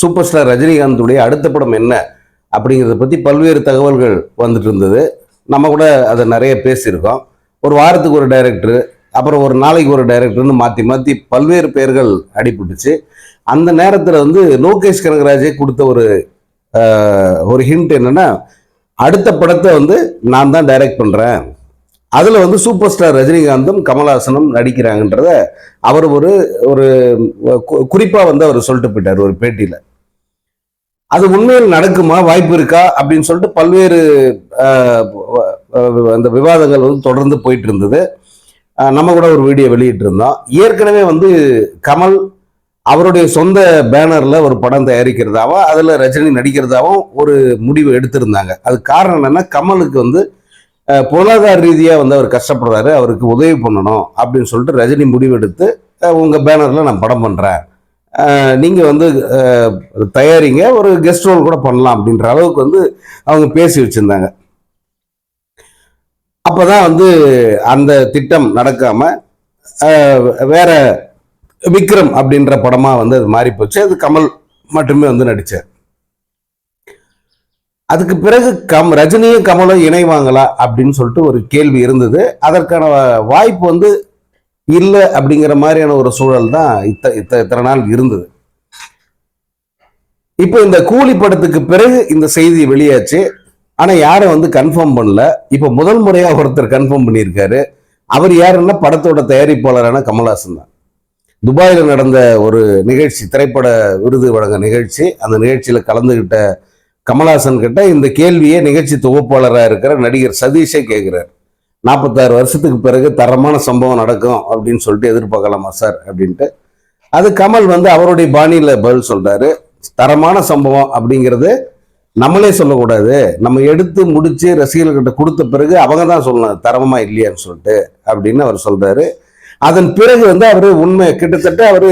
Super star ரஜினிகாந்துடைய அடுத்த படம் என்ன அப்படிங்கிறத பற்றி பல்வேறு தகவல்கள் வந்துட்டு இருந்தது. நம்ம கூட அதை நிறைய பேசியிருக்கோம். ஒரு வாரத்துக்கு ஒரு டைரக்டர் அப்புறம் ஒரு நாளைக்கு ஒரு டைரக்டர்னு மாற்றி மாற்றி பல்வேறு பெயர்கள் அடிபட்டுச்சு. அந்த நேரத்தில் வந்து லோகேஷ் கனகராஜே கொடுத்த ஒரு ஒரு ஹிண்ட் என்னன்னா அடுத்த படத்தை வந்து நான் தான் டைரக்ட் பண்ணுறேன் அதில் வந்து சூப்பர் ஸ்டார் ரஜினிகாந்தும் கமல்ஹாசனும் நடிக்கிறாங்கன்றத அவர் ஒரு ஒரு குறிப்பாக வந்து அவர் சொல்லிட்டு போயிட்டார் ஒரு பேட்டியில். அது உண்மையில் நடக்குமா? வாய்ப்பு இருக்கா? அப்படின்னு சொல்லிட்டு பல்வேறு அந்த விவாதங்கள் வந்து தொடர்ந்து போயிட்டு இருந்தது. நம்ம கூட ஒரு வீடியோ வெளியிட்டு இருந்தோம். ஏற்கனவே வந்து கமல் அவருடைய சொந்த பேனரில் ஒரு படம் தயாரிக்கிறதாவும் அதில் ரஜினி நடிக்கிறதாவும் ஒரு முடிவு எடுத்திருந்தாங்க. அது காரணம் என்னென்னா கமலுக்கு வந்து பொருளாதார ரீதியாக வந்து அவர் கஷ்டப்படுறாரு அவருக்கு உதவி பண்ணணும் அப்படின்னு சொல்லிட்டு ரஜினி முடிவெடுத்து உங்கள் பேனரில் நான் படம் பண்ணுறேன் நீங்கள் வந்து தயாரிங்க ஒரு கெஸ்ட் ரோல் கூட பண்ணலாம் அப்படின்ற அளவுக்கு வந்து அவங்க பேசி வச்சுருந்தாங்க. அப்போ தான் வந்து அந்த திட்டம் நடக்காமல் வேற விக்ரம் அப்படின்ற படமாக வந்து அது மாறி போச்சு அது கமல் மட்டுமே வந்து நடித்தார் அதுக்கு பிறகு கம் ரஜினியும் கமலும் இணைவாங்களா அப்படின்னு சொல்லிட்டு ஒரு கேள்வி இருந்தது. அதற்கான வாய்ப்பு வந்து இல்லை அப்படிங்கிற மாதிரியான ஒரு சூழல் தான் இத்த இத்த இத்தனை நாள் இருந்தது. இப்போ இந்த கூலி படத்துக்கு பிறகு இந்த செய்தி வெளியாச்சு. ஆனால் யாரும் வந்து கன்ஃபார்ம் பண்ணல. இப்போ முதல் முறையாக ஒருத்தர் கன்ஃபார்ம் பண்ணியிருக்காரு. அவர் யாருன்னா படத்தோட தயாரிப்பாளரான கமல்ஹாசன் தான். துபாயில் நடந்த ஒரு நிகழ்ச்சி திரைப்பட விருது வழங்க நிகழ்ச்சி. அந்த நிகழ்ச்சியில் கலந்துகிட்ட கமல்ஹாசன் கிட்ட இந்த கேள்வியை நிகழ்ச்சி தொகுப்பாளராக இருக்கிற நடிகர் சதீஷே கேட்குறாரு. நாற்பத்தாறு வருஷத்துக்கு பிறகு தரமான சம்பவம் நடக்கும் அப்படின்னு சொல்லிட்டு எதிர்பார்க்கலாமா சார் அப்படின்ட்டு. அது கமல் வந்து அவருடைய பாணியில் பதில் சொல்கிறாரு தரமான சம்பவம் அப்படிங்கிறது நம்மளே சொல்லக்கூடாது. நம்ம எடுத்து முடித்து ரசிகர்கிட்ட கொடுத்த பிறகு அவங்க தான் சொல்லணும் தரமா இல்லையான்னு சொல்லிட்டு அப்படின்னு அவர் சொல்கிறாரு அதன் பிறகு வந்து அவர் உண்மை கிட்டத்தட்ட அவர்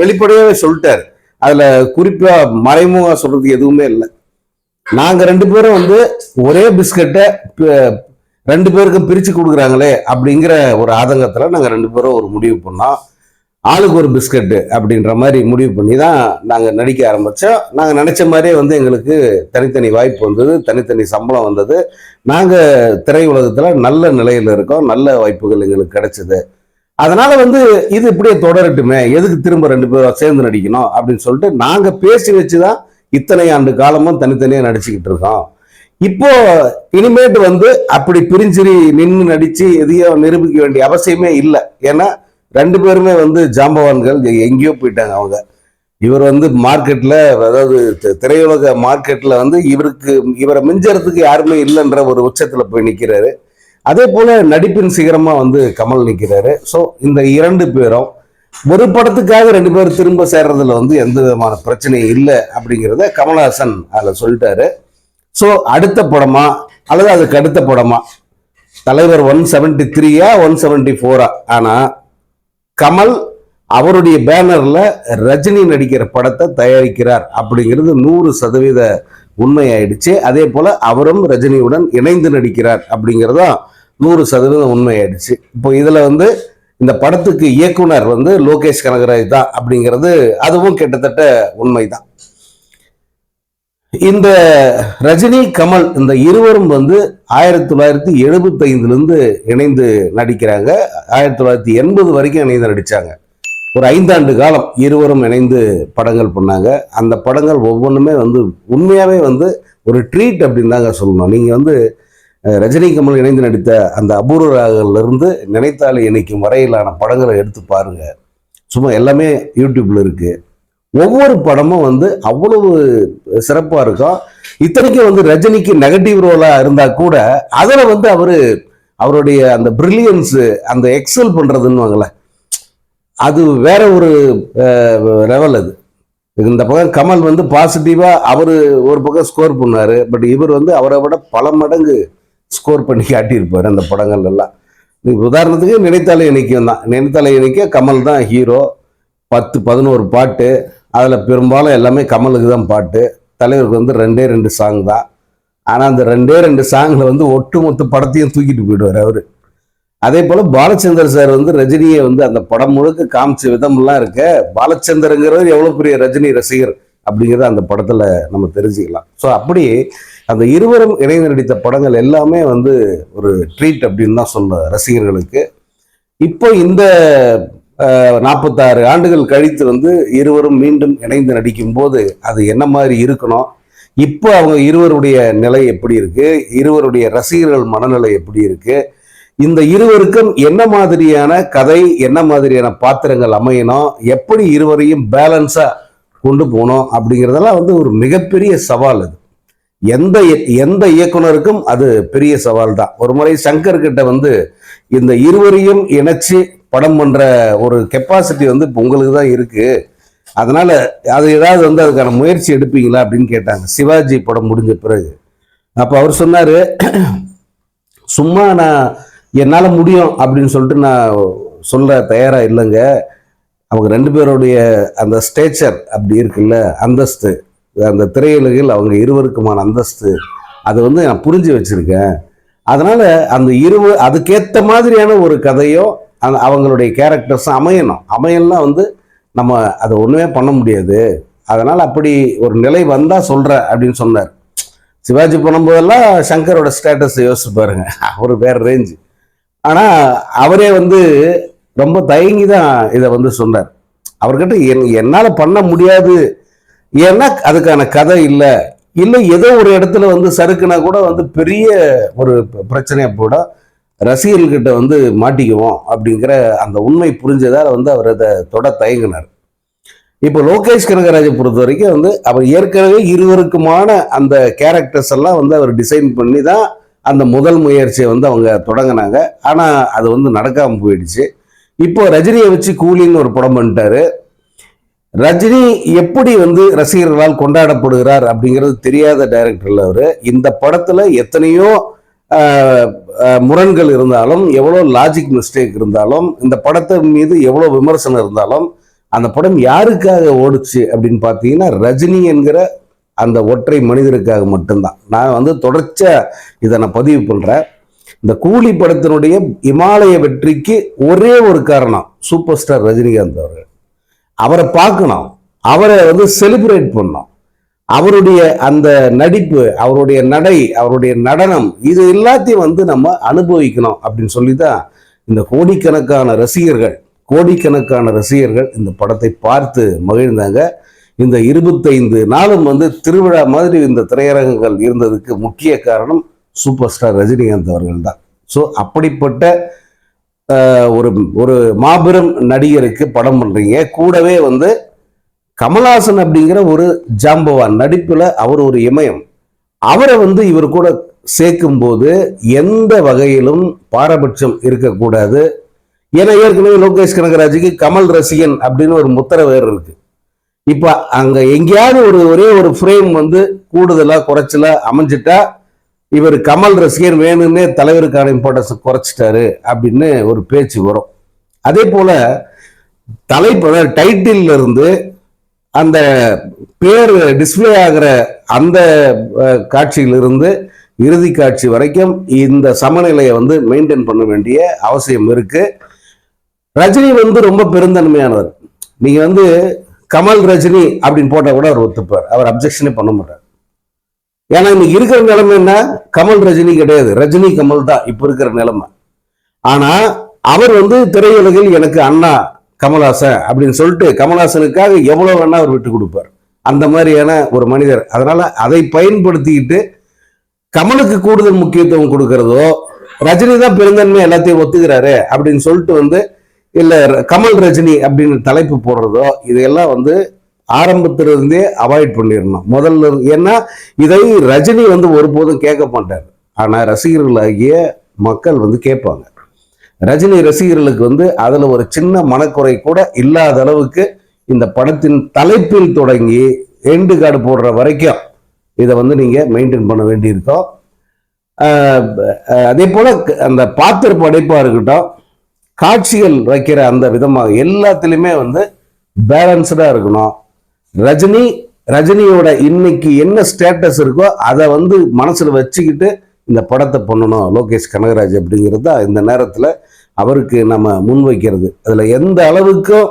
வெளிப்படையாகவே சொல்லிட்டார். அதில் குறிப்பாக மறைமுக சொல்கிறது எதுவுமே இல்லை. நாங்க ரெண்டு பேரும் வந்து ஒரே பிஸ்கட்டை ரெண்டு பேருக்கும் பிரிச்சு கொடுக்குறாங்களே அப்படிங்கிற ஒரு ஆதங்கத்துல நாங்க ரெண்டு பேரும் ஒரு முடிவு பண்ணோம். ஆளுக்கு ஒரு பிஸ்கட்டு அப்படின்ற மாதிரி முடிவு பண்ணி தான் நாங்க நடிக்க ஆரம்பிச்சோம். நாங்க நினைச்ச மாதிரியே வந்து எங்களுக்கு தனித்தனி வாய்ப்பு வந்தது தனித்தனி சம்பளம் வந்தது. நாங்க திரையுலகத்துல நல்ல நிலையில இருக்கோம் நல்ல வாய்ப்புகள் எங்களுக்கு கிடைச்சது. அதனால வந்து இது இப்படியே தொடரட்டுமே எதுக்கு திரும்ப ரெண்டு பேரும் சேர்ந்து நடிக்கணும் அப்படின்னு சொல்லிட்டு நாங்க பேசி வச்சுதான் இத்தனை ஆண்டு காலமும் தனித்தனியாக நடிச்சுக்கிட்டு இருக்கோம் இப்போ இனிமேட்டு வந்து அப்படி பிரிஞ்சிரி நின்று நடித்து எதையோ நிரூபிக்க வேண்டிய அவசியமே இல்லை. ஏன்னா ரெண்டு பேருமே வந்து ஜாம்பவான்கள் எங்கேயோ போயிட்டாங்க அவங்க. இவர் வந்து மார்க்கெட்டில் அதாவது திரையுலக மார்க்கெட்டில் வந்து இவருக்கு இவரை மிஞ்சறதுக்கு யாருமே இல்லைன்ற ஒரு உச்சத்தில் போய் நிற்கிறாரு அதே போல் நடிப்பின் சிகரமாக வந்து கமல் நிற்கிறாரு ஸோ இந்த இரண்டு பேரும் ஒரு படத்துக்காக ரெண்டு பேரும் திரும்ப சேர்றதுல வந்து எந்த விதமான பிரச்சனையும் இல்லை அப்படிங்கிறத கமல்ஹாசன் அதில் சொல்லிட்டாரு. ஸோ அடுத்த படமா அல்லது அதுக்கு அடுத்த படமா? தலைவர் ஒன் செவன்டி த்ரீயா ஒன் செவன்டி ஃபோரா ஆனால் கமல் அவருடைய பேனரில் ரஜினி நடிக்கிற படத்தை தயாரிக்கிறார் அப்படிங்கிறது நூறு சதவீத உண்மையாயிடுச்சு. அதே போல் அவரும் ரஜினியுடன் இணைந்து நடிக்கிறார் அப்படிங்கிறதான் நூறு சதவீதம் உண்மையாயிடுச்சு. இப்போ இதில் வந்து இந்த படத்துக்கு இயக்குனர் வந்து லோகேஷ் கனகராஜ் தான் அப்படிங்கிறது அதுவும் கிட்டத்தட்ட உண்மைதான். இந்த ரஜினி கமல் இந்த இருவரும் வந்து ஆயிரத்தி தொள்ளாயிரத்தி எழுபத்தைந்துலேருந்து இணைந்து நடிக்கிறாங்க. ஆயிரத்தி தொள்ளாயிரத்தி எண்பது வரைக்கும் இணைந்து நடித்தாங்க ஒரு ஐந்தாண்டு காலம் இருவரும் இணைந்து படங்கள் பண்ணாங்க. அந்த படங்கள் ஒவ்வொன்றுமே வந்து உண்மையாகவே வந்து ஒரு ட்ரீட் அப்படின்னு தாங்க சொல்லணும். நீங்கள் வந்து ரஜினி கமல் இணைந்து நடித்த அந்த அபூர்வ ராகங்கள்ல நினைத்தாலே இணைக்கும் வரையிலான படங்களை எடுத்து பாருங்க. சும்மா எல்லாமே யூடியூப்ல இருக்கு. ஒவ்வொரு படமும் வந்து அவ்வளவு சிறப்பா இருக்கும் இத்தனைக்கும் வந்து ரஜினிக்கு நெகட்டிவ் ரோலா இருந்தா கூட அதில் வந்து அவரு அவருடைய அந்த பிரில்லியன்ஸ் அந்த எக்ஸல் பண்றதுன்னு அது வேற ஒரு லெவல் அது. இந்த பக்கம் கமல் வந்து பாசிட்டிவா அவரு ஒரு பக்கம் ஸ்கோர் பண்ணாரு பட் இவர் வந்து அவரை விட பல மடங்கு ஸ்கோர் பண்ணி காட்டியிருப்பார் அந்த படங்கள் எல்லாம் உதாரணத்துக்கு நினைத்தாலே இணைக்கும் தான். நினைத்தாலே இணைக்க கமல் தான் ஹீரோ பத்து பதினோரு பாட்டு. அதில் பெரும்பாலும் எல்லாமே கமலுக்கு தான் பாட்டு. தலைவருக்கு வந்து ரெண்டே ரெண்டு சாங் தான். ஆனால் அந்த ரெண்டே ரெண்டு சாங்கில் வந்து ஒட்டுமொத்த படத்தையும் தூக்கிட்டு போயிடுவார் அவர். அதே போல் பாலச்சந்தர் சார் வந்து ரஜினியை வந்து அந்த படம் முழுக்க காமிச்ச விதம்லாம் இருக்க பாலச்சந்தருங்கிறவர் எவ்வளோ பெரிய ரஜினி ரசிகர் அப்படிங்கிறத அந்த படத்தில் நம்ம தெரிஞ்சுக்கலாம். ஸோ அப்படி அந்த இருவரும் இணைந்து நடித்த படங்கள் எல்லாமே வந்து ஒரு ட்ரீட் அப்படின்னு தான் சொல்ல ரசிகர்களுக்கு. இப்போ இந்த நாற்பத்தாறு ஆண்டுகள் கழித்து வந்து இருவரும் மீண்டும் இணைந்து நடிக்கும் போது அது என்ன மாதிரி இருக்கணும்? இப்போ அவங்க இருவருடைய நிலை எப்படி இருக்கு? இருவருடைய ரசிகர்கள் மனநிலை எப்படி இருக்கு? இந்த இருவருக்கும் என்ன மாதிரியான கதை என்ன மாதிரியான பாத்திரங்கள் அமையணும்? எப்படி இருவரையும் பேலன்ஸா கொண்டு போகணும்? அப்படிங்கிறதெல்லாம் வந்து ஒரு மிகப்பெரிய சவால் அது. எந்த எந்த இயக்குனருக்கும் அது பெரிய சவால் தான் ஒரு முறை சங்கர் கிட்ட வந்து இந்த இருவரையும் இணைச்சு படம் பண்ற ஒரு கெப்பாசிட்டி வந்து இப்போ உங்களுக்கு தான் இருக்கு. அதனால அது ஏதாவது வந்து அதுக்கான முயற்சி எடுப்பீங்களா அப்படின்னு கேட்டாங்க. சிவாஜி படம் முடிஞ்ச பிறகு. அப்போ அவர் சொன்னாரு சும்மா நான் என்னால் முடியும் அப்படின்னு சொல்லிட்டு நான் சொல்ல தயாராக இல்லைங்க. அவங்க ரெண்டு பேருடைய அந்த ஸ்டேச்சர் அப்படி இருக்குல்ல அந்தஸ்து. அந்த திரையுலகில் அவங்க இருவருக்குமான அந்தஸ்து அதை வந்து நான் புரிஞ்சு வச்சுருக்கேன். அதனால் அந்த இருவ அதுக்கேற்ற மாதிரியான ஒரு கதையோ அந்த அவங்களுடைய கேரக்டர்ஸும் அமையணும். அமையலாம் வந்து நம்ம அதை ஒன்றுமே பண்ண முடியாது. அதனால் அப்படி ஒரு நிலை வந்தால் சொல்கிற அப்படின்னு சொன்னார். சிவாஜி பண்ணும்போதெல்லாம் சங்கரோட ஸ்டேட்டஸை யோசிச்சு பாருங்க. அவர் வேறு ரேஞ்சு ஆனால் அவரே வந்து ரொம்ப தயங்கி தான் இதை வந்து சொன்னார். அவர்கிட்ட என் என்னால் பண்ண முடியாது. ஏன்னா அதுக்கான கதை இல்லை. இல்லை ஏதோ ஒரு இடத்துல வந்து சறுக்குனா கூட வந்து பெரிய ஒரு பிரச்சனையை கூட ரசிகர்கிட்ட வந்து மாட்டிக்குவோம் அப்படிங்கிற அந்த உண்மை புரிஞ்சதால் வந்து அவர் அதை தொட தயங்கினார். இப்போ லோகேஷ் கனகராஜை பொறுத்த வரைக்கும் வந்து அவர் ஏற்கனவே இருவருக்குமான அந்த கேரக்டர்ஸ் எல்லாம் வந்து அவர் டிசைன் பண்ணி தான் அந்த முதல் முயற்சியை வந்து அவங்க தொடங்கினாங்க. ஆனால் அது வந்து நடக்காமல் போயிடுச்சு. இப்போ ரஜினியை வச்சு கூலின்னு ஒரு படம் பண்ணிட்டாரு. ரஜினி எப்படி வந்து ரசிகர்களால் கொண்டாடப்படுகிறார் அப்படிங்கிறது தெரியாத டைரக்டர்ல அவரு. இந்த படத்துல எத்தனையோ முரண்கள் இருந்தாலும் எவ்வளோ லாஜிக் மிஸ்டேக் இருந்தாலும் இந்த படத்தை மீது எவ்வளோ விமர்சனம் இருந்தாலும் அந்த படம் யாருக்காக ஓடுச்சு அப்படின்னு பார்த்தீங்கன்னா ரஜினி என்கிற அந்த ஒற்றை மனிதருக்காக மட்டும்தான். நான் வந்து தொடர்ச்சியா இதை நான் பதிவு பண்றேன். இந்த கூலி படத்தினுடைய இமாலய வெற்றிக்கு ஒரே ஒரு காரணம் சூப்பர் ஸ்டார் ரஜினிகாந்த் அவர்கள். அவரை பார்க்கணும். அவரை வந்து செலிப்ரேட் பண்ணணும். அவருடைய அந்த நடிப்பு அவருடைய நடை அவருடைய நடனம் இது எல்லாத்தையும் வந்து நம்ம அனுபவிக்கணும் அப்படின்னு சொல்லி தான் இந்த கோடிக்கணக்கான ரசிகர்கள் கோடிக்கணக்கான ரசிகர்கள் இந்த படத்தை பார்த்து மகிழ்ந்தாங்க. இந்த இருபத்தைந்து நாளும் வந்து திருவிழா மாதிரி இந்த திரையரங்குகள் இருந்ததுக்கு முக்கிய காரணம் சூப்பர் ஸ்டார் ரஜினிகாந்த் அவர்கள் தான் ஸோ அப்படிப்பட்ட ஒரு ஒரு மாபெரும் நடிகருக்கு படம் பண்ணுறீங்க கூடவே வந்து கமல்ஹாசன் அப்படிங்கிற ஒரு ஜாம்பவான் நடிப்பில் அவர் ஒரு இமயம். அவரை வந்து இவர் கூட சேர்க்கும் போது எந்த வகையிலும் பாரபட்சம் இருக்கக்கூடாது. ஏன்னா ஏற்கனவே லோகேஷ் கனகராஜுக்கு கமல் ரசிகன் அப்படின்னு ஒரு முத்திர வேறு இருக்கு. இப்போ அங்கே எங்கேயாவது ஒரு ஒரே ஒரு ஃப்ரேம் வந்து கூடுதலாக குறைச்சலாக அமைஞ்சிட்டா இவர் கமல் ரசிகர் வேணும்னே தலைவருக்கான இம்பார்ட்டன்ஸ் குறைச்சிட்டாரு அப்படின்னு ஒரு பேச்சு வரும். அதே போல தலைப்பு டைட்டில் இருந்து அந்த பேர் டிஸ்ப்ளே ஆகிற அந்த காட்சியிலிருந்து இறுதி காட்சி வரைக்கும் இந்த சமநிலையை வந்து மெயின்டைன் பண்ண வேண்டிய அவசியம் இருக்கு. ரஜினி வந்து ரொம்ப பெருந்தன்மையானவர். நீங்க வந்து கமல் ரஜினி அப்படின்னு போட்டால் கூட அவர் ஒத்துப்பார். அவர் அப்ஜெக்ஷனே பண்ண மாட்டார். ஏன்னா இன்னைக்கு இருக்கிற நிலைமை என்ன? கமல் ரஜினி கிடையாது. ரஜினி கமல் தான் இப்போ இருக்கிற நிலைமை. ஆனால் அவர் வந்து திரையுலகில் எனக்கு அண்ணா கமல்ஹாசன் அப்படின்னு சொல்லிட்டு கமல்ஹாசனுக்காக எவ்வளோ வேணா அவர் விட்டு கொடுப்பார். அந்த மாதிரியான ஒரு மனிதர். அதனால் அதை பயன்படுத்திக்கிட்டு கமலுக்கு கூடுதல் முக்கியத்துவம் கொடுக்கறதோ ரஜினி தான் பெருந்தன்மை எல்லாத்தையும் ஒத்துக்கிறாரு அப்படின்னு சொல்லிட்டு வந்து இல்லை கமல் ரஜினி அப்படின்னு தலைப்பு போடுறதோ இதையெல்லாம் வந்து ஆரம்பத்திலிருந்தே அவாய்ட் பண்ணிடணும். முதல்ல ஏன்னா இதை ரஜினி வந்து ஒருபோதும் கேட்க மாட்டார். ஆனால் ரசிகர்களாகிய மக்கள் வந்து கேட்பாங்க. ரஜினி ரசிகர்களுக்கு வந்து அதில் ஒரு சின்ன மனக்குறை கூட இல்லாத அளவுக்கு இந்த படத்தின் தலைப்பில் தொடங்கி எண்டு கார்டு போடுற வரைக்கும் இதை வந்து நீங்கள் மெயின்டைன் பண்ண வேண்டியிருக்கோம். அதே போல் க- அந்த பாத்திர படைப்பாக இருக்கட்டும் காட்சிகள் வைக்கிற அந்த விதமாக எல்லாத்துலேயுமே வந்து பேலன்ஸ்டாக இருக்கணும். ரஜினி ரஜினியோட இன்னைக்கு என்ன ஸ்டேட்டஸ் இருக்கோ அதை வந்து மனசில் வச்சுக்கிட்டு இந்த படத்தை பண்ணணும். லோகேஷ் கனகராஜ் அப்படிங்கிறது தான் இந்த நேரத்தில் அவருக்கு நம்ம முன்வைக்கிறது அதில் எந்த அளவுக்கும்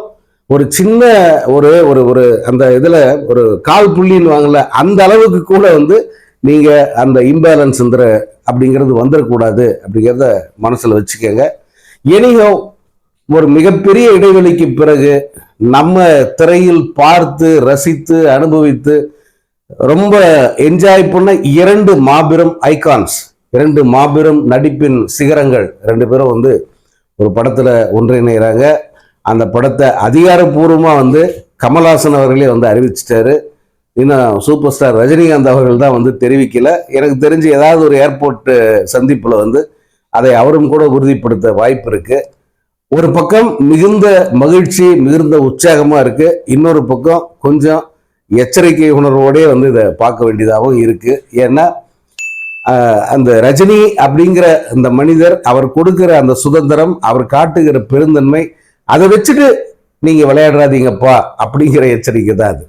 ஒரு சின்ன ஒரு ஒரு ஒரு அந்த இதில் ஒரு கால் புள்ளின்னு வாங்கல அந்த அளவுக்கு கூட வந்து நீங்கள் அந்த இம்பேலன்ஸ்ங்கிற அப்படிங்கிறது வந்துடக்கூடாது அப்படிங்கிறத மனசில் வச்சுக்கோங்க. எனியோ ஒரு மிகப்பெரிய இடைவெளிக்கு பிறகு நம்ம திரையில் பார்த்து ரசித்து அனுபவித்து ரொம்ப என்ஜாய் பண்ண இரண்டு மாபெரும் ஐகான்ஸ் இரண்டு மாபெரும் நடிப்பின் சிகரங்கள். ரெண்டு பேரும் வந்து ஒரு படத்தில் ஒன்றிணைகிறாங்க அந்த படத்தை அதிகாரப்பூர்வமாக வந்து கமல்ஹாசன் அவர்களே வந்து அறிவிச்சிட்டாரு. இன்னும் சூப்பர் ஸ்டார் ரஜினிகாந்த் அவர்கள் தான் வந்து தெரிவிக்கல. எனக்கு தெரிஞ்சு ஏதாவது ஒரு ஏர்போர்ட் சந்திப்பில் வந்து அதை அவரும் கூட உறுதிப்படுத்த வாய்ப்பு இருக்குது ஒரு பக்கம் மிகுந்த மகிழ்ச்சி மிகுந்த உற்சாகமா இருக்கு. இன்னொரு பக்கம் கொஞ்சம் எச்சரிக்கை உணர்வோடே வந்து இதை பார்க்க வேண்டியதாகவும் இருக்கு. ஏன்னா அந்த ரஜினி அப்படிங்கிற அந்த மனிதர் அவர் கொடுக்கிற அந்த சுதந்திரம் அவர் காட்டுகிற பெருந்தன்மை அதை வச்சுட்டு நீங்க விளையாடுறாதீங்கப்பா அப்படிங்கிற எச்சரிக்கை தான் அது.